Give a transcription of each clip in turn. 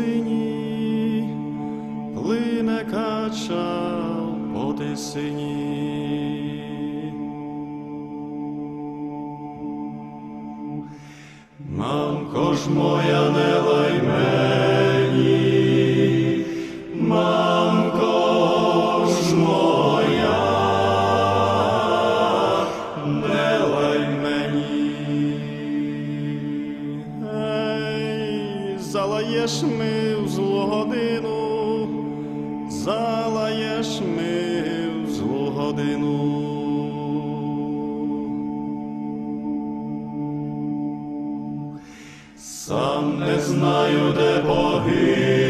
синій, плине кача поти тисині. Мамко ж моя не лайме. Спасеш ми в злу годину. Сам не знаю, де погиб.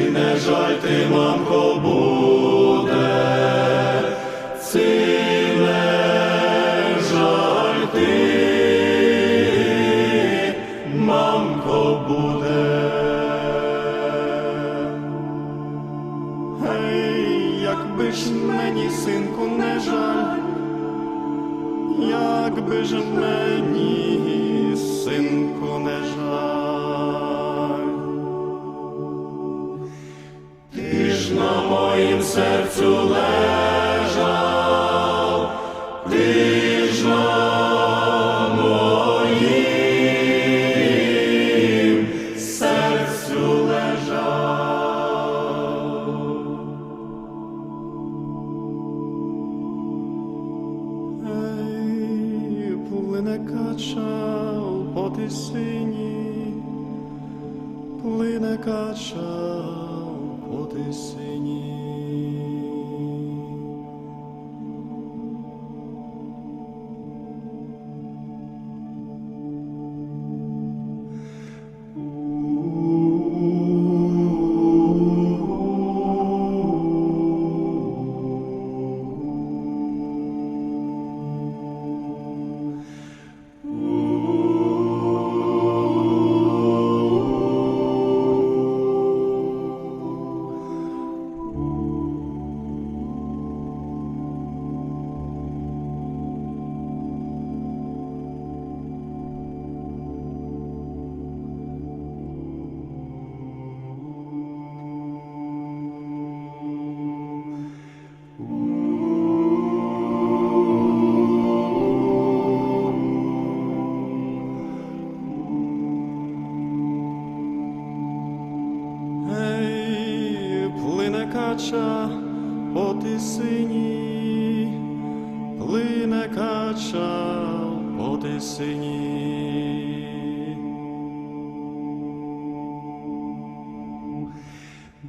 не жальти, мамко, Бог. Jesu.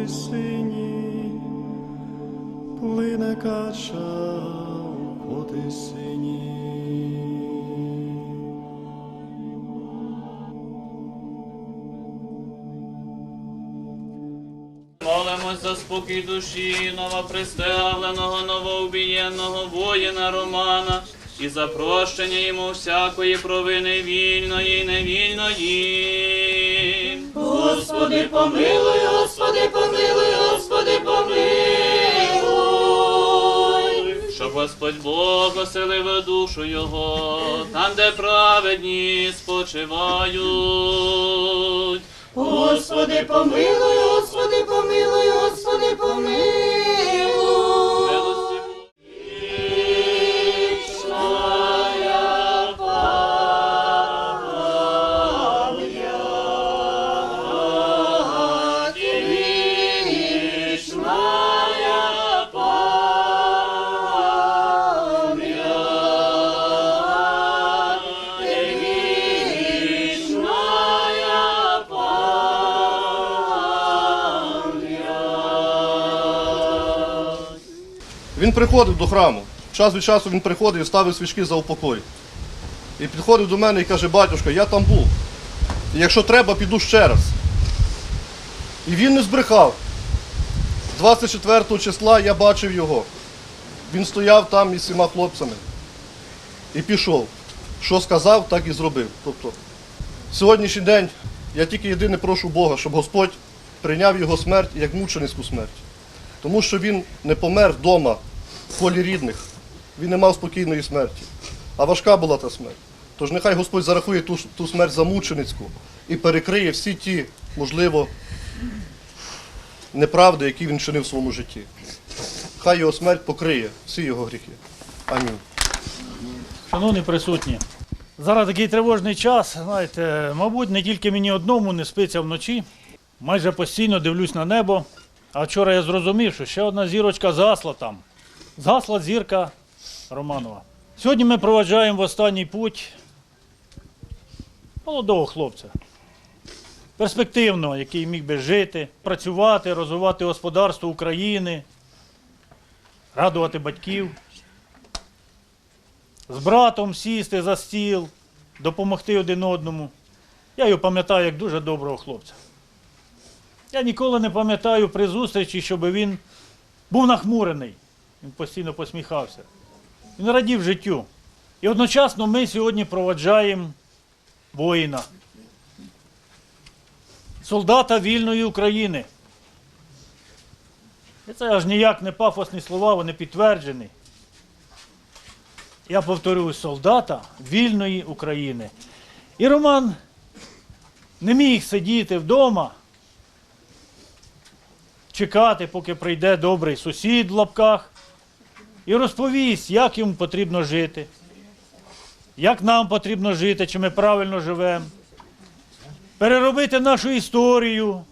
по тисині, плине кача по тисині. Молимось за спокій душі новоприставленого, новоубієнного воїна Романа і за прощення йому всякої провини вільної і невільної. Господи, помилуй, Господи, помилуй, Господи, помилуй. Щоб Господь Бог оселив душу його, там, де праведні спочивають. Господи, помилуй, Господи, помилуй, Господи, помилуй. Він приходив до храму. Час від часу він приходив і ставив свічки за упокой. І підходив до мене і каже, батюшка, я там був. І якщо треба, піду ще раз. І він не збрехав. 24 числа я бачив його. Він стояв там із всіма хлопцями. І пішов. Що сказав, так і зробив. Тобто, сьогоднішній день я тільки єдине прошу Бога, щоб Господь прийняв його смерть як мученицьку смерть. Тому що він не помер вдома в колі рідних. Він не мав спокійної смерті. А важка була та смерть. Тож нехай Господь зарахує ту, ту смерть за мученицьку і перекриє всі ті, можливо, неправди, які він чинив в своєму житті. Хай його смерть покриє всі його гріхи. Амінь. Шановні присутні, зараз такий тривожний час. Знаєте, мабуть, не тільки мені одному не спиться вночі. Майже постійно дивлюсь на небо. А вчора я зрозумів, що ще одна зірочка згасла там. Згасла зірка Романова. Сьогодні ми проваджаємо в останній путь молодого хлопця. Перспективного, який міг би жити, працювати, розвивати господарство України, радувати батьків з братом сісти за стіл, допомогти один одному. Я його пам'ятаю як дуже доброго хлопця. Я ніколи не пам'ятаю при зустрічі, щоб він був нахмурений. Він постійно посміхався. Він радів життю. І одночасно ми сьогодні проваджаємо воїна, солдата вільної України. І це аж ніяк не пафосні слова, вони підтверджені я повторюю, солдата вільної України. І Роман не міг сидіти вдома, чекати, поки прийде добрий сусід в лапках, і розповість, як йому потрібно жити, як нам потрібно жити, чи ми правильно живемо, переробити нашу історію,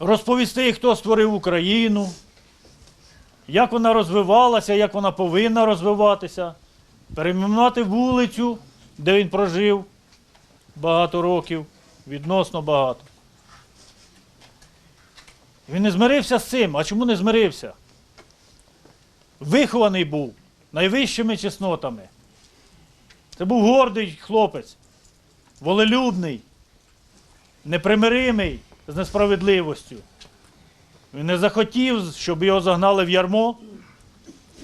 розповісти, хто створив Україну, як вона розвивалася, як вона повинна розвиватися, перейменувати вулицю, де він прожив багато років, відносно багато. Він не змирився з цим. А чому не змирився? Вихований був найвищими чеснотами. Це був гордий хлопець, волелюбний, непримиримий з несправедливостю. Він не захотів, щоб його загнали в ярмо,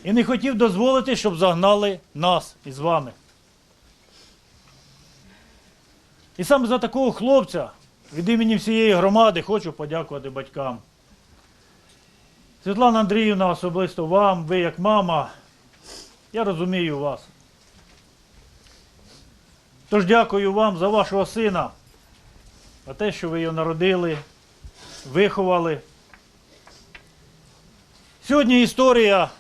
і не хотів дозволити, щоб загнали нас із вами. І саме за такого хлопця від імені всієї громади хочу подякувати батькам. Світлана Андріївна, особисто вам, ви як мама, я розумію вас. Тож дякую вам за вашого сина, за те, що ви його народили, виховали. Сьогодні історія,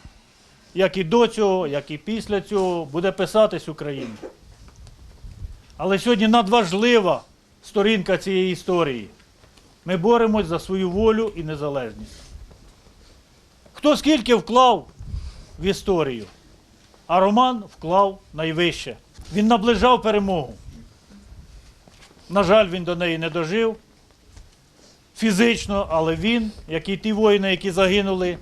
як і до цього, як і після цього, буде писатись Україні. Але сьогодні надважлива сторінка цієї історії. Ми боремось за свою волю і незалежність. Хто скільки вклав в історію, а Роман вклав найвище. Він наближав перемогу. На жаль, він до неї не дожив фізично, але він, як і ті воїни, які загинули,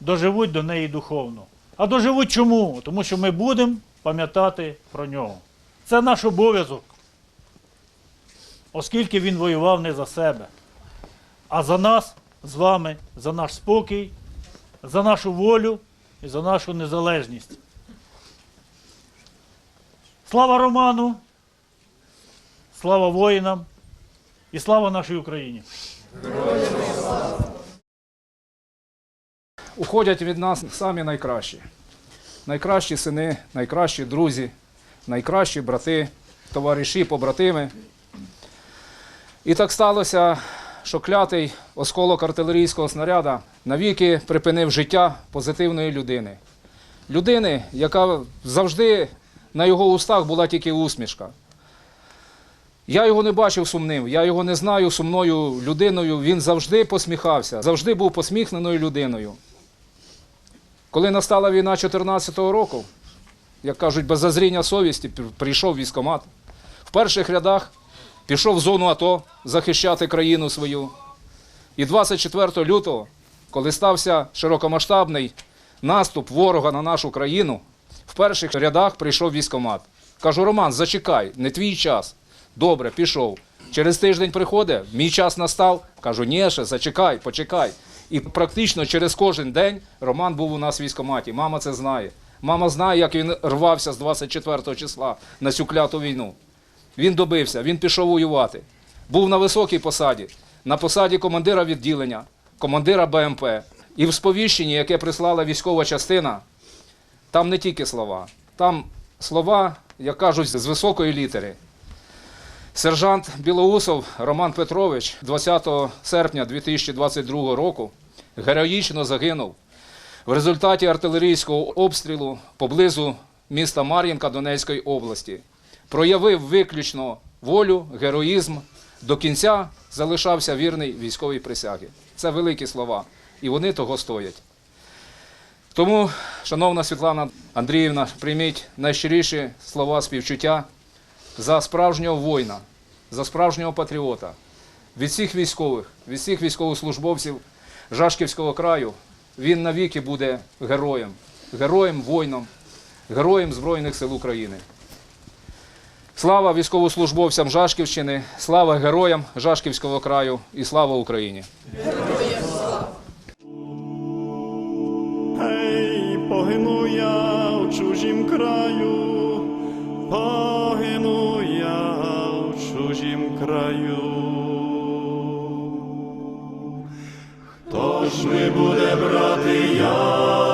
доживуть до неї духовно. А доживуть чому? Тому що ми будемо пам'ятати про нього. Це наш обов'язок, оскільки він воював не за себе, а за нас з вами, за наш спокій, за нашу волю і за нашу незалежність. Слава Роману, слава воїнам і слава нашій Україні! уходять від нас самі найкращі. Найкращі сини, найкращі друзі, найкращі брати, товариші, побратими. І так сталося, що клятий осколок артилерійського снаряда навіки припинив життя позитивної людини. Людини, яка завжди на його устах була тільки усмішка. Я його не бачив сумним, я його не знаю сумною людиною. Він завжди посміхався, завжди був посміхненою людиною. Коли настала війна 2014 року, як кажуть, без зазріння совісті прийшов військомат. В перших рядах пішов в зону АТО захищати країну свою. І 24 лютого, коли стався широкомасштабний наступ ворога на нашу країну, в перших рядах прийшов військомат. Кажу, Роман, зачекай, не твій час. Добре, пішов. Через тиждень приходить, мій час настав. Кажу, ні, ще зачекай, почекай. І практично через кожен день Роман був у нас в військкоматі. Мама це знає. Мама знає, як він рвався з 24 числа на цю кляту війну. Він добився, він пішов воювати. Був на високій посаді, на посаді командира відділення, командира БМП. І в сповіщенні, яке прислала військова частина, там не тільки слова, там слова, як кажуть, з високої літери. Сержант Білоусов Роман Петрович 20 серпня 2022 року героїчно загинув в результаті артилерійського обстрілу поблизу міста Мар'їнка Донецької області. Проявив виключно волю, героїзм, до кінця залишався вірний військовій присягі. Це великі слова, і вони того стоять. Тому, шановна Світлана Андріївна, прийміть найщиріші слова співчуття за справжнього воїна, за справжнього патріота, від всіх військових, від всіх військовослужбовців Жашківського краю. Він навіки буде героєм, героєм, воїном, героєм Збройних сил України. Слава військовослужбовцям Жашківщини, слава героям Жашківського краю і слава Україні! Гей, погину я у чужім краю, погину я у чужім краю. Хто ж ми буде брати яву?